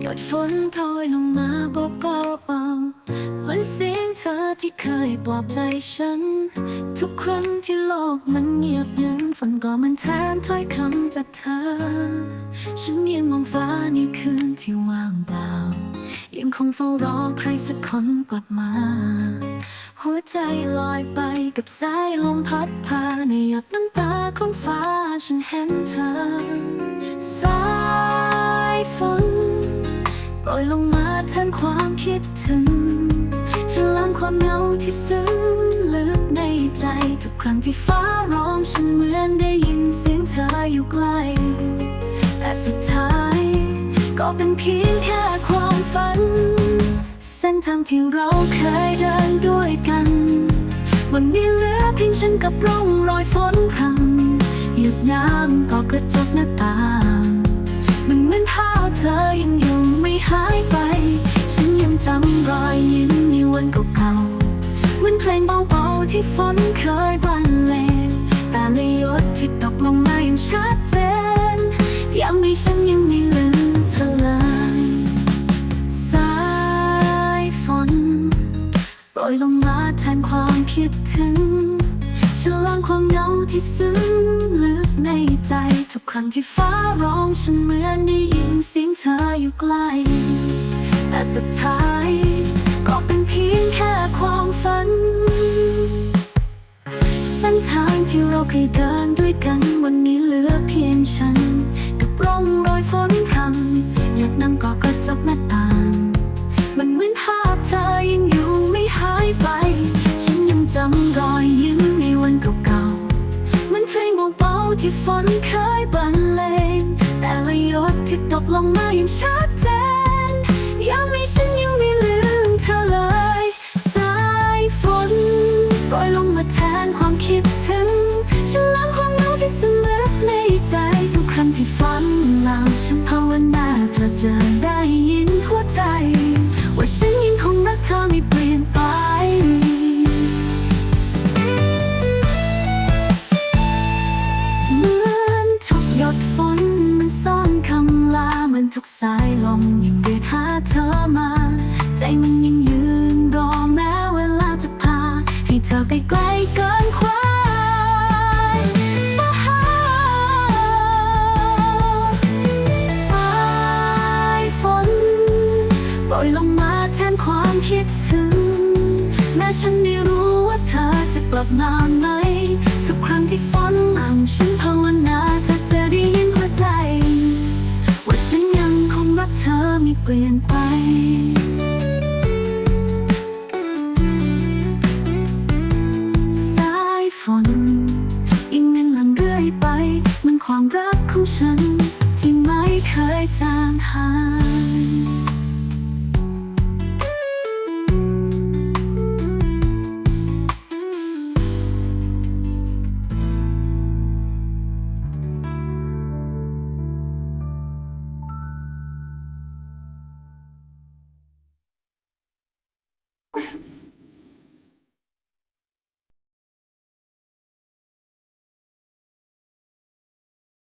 หยดฝนโปรยลงมาเบาๆเหมือนเสียงเธอที่เคยปลอบใจฉัน ทุกครั้งที่โลกมันเงียบยันฝนก็มันแทนถ้อยคำจากเธอ ฉันยังมองฟ้าในคืนที่ว่างเปล่า ยังคงเฝ้ารอใครสักคนกลับมา หัวใจลอยไปกับสายลมพัดพาในหยดน้ำตาของฟ้าฉันเห็นเธอ สายฝน โปรยลงมาแทนความคิดถึงฉันล้างความเหงาที่ซึ้งลึกในใจ ทุกครั้งที่ฟ้าร้องฉันเหมือนได้ยินเสียงเธออยู่ใกล้แต่สุดท้าย ก็เป็นเพียงแค่ความฝัน เส้นทางที่เราเคยเดินด้วยกัน วันนี้เหลือเพียงฉันกับร่องรอยฝนพรำหยุดน้ำก็กระจกหน้าต่างมันเหมือนภาพเธอยัง รอยยิ้มในวันเก่าๆเหมือนเพลงเบาๆที่ฝนเคยบรรเลงแต่ละหยดที่ตกลงมาอย่างชัดเจนยังมีฉันยังไม่ลืมเธอเลยสายฝนโปรยลงมาแทนความคิดถึงฉล้างความเหงาที่ซึ้งลึกในใจ ทุกครั้งที่ฟ้าร้องฉันเหมือนได้ยินเสียงเธออยู่ใกล้ แต่สุดท้ายก็เป็นเพียงแค่ความฝัน เส้นทางที่เราเคยเดินด้วยกันวันนี้เหลือเพียงฉัน กับร่องรอยฝนพรำอยากนั่งกอดกระจกหน้าต่าง มันเหมือนภาพเธอยังอยู่ไม่หายไป ฉันยังจำรอยยิ้มในวันเก่าๆเหมันเพลงเบาๆที่ฝนเคยบรรเลงแต่ละหยดที่ตกลงมาอย่างชัด เธอจะได้ยินหัวใจ ว่าฉันยังคงรักเธอไม่เปลี่ยนไป เหมือนทุกหยดฝนมันซ่อนคำลา มันทุกสายลมยังเรียกหาเธอมา ใจมัน โปรยลงมาแทนความคิดถึง แม้ฉันไม่รู้ว่าเธอจะกลับมาไหม ทุกครั้งที่ฝนหลังฉันภาวนาเธอจะได้ยินหัวใจ ว่าฉันยังคงรักเธอไม่เปลี่ยนไปสายฝนยังนั้นหลังเรื่อยไปเหมันความรักของฉัน ที่ไม่เคยจางหาย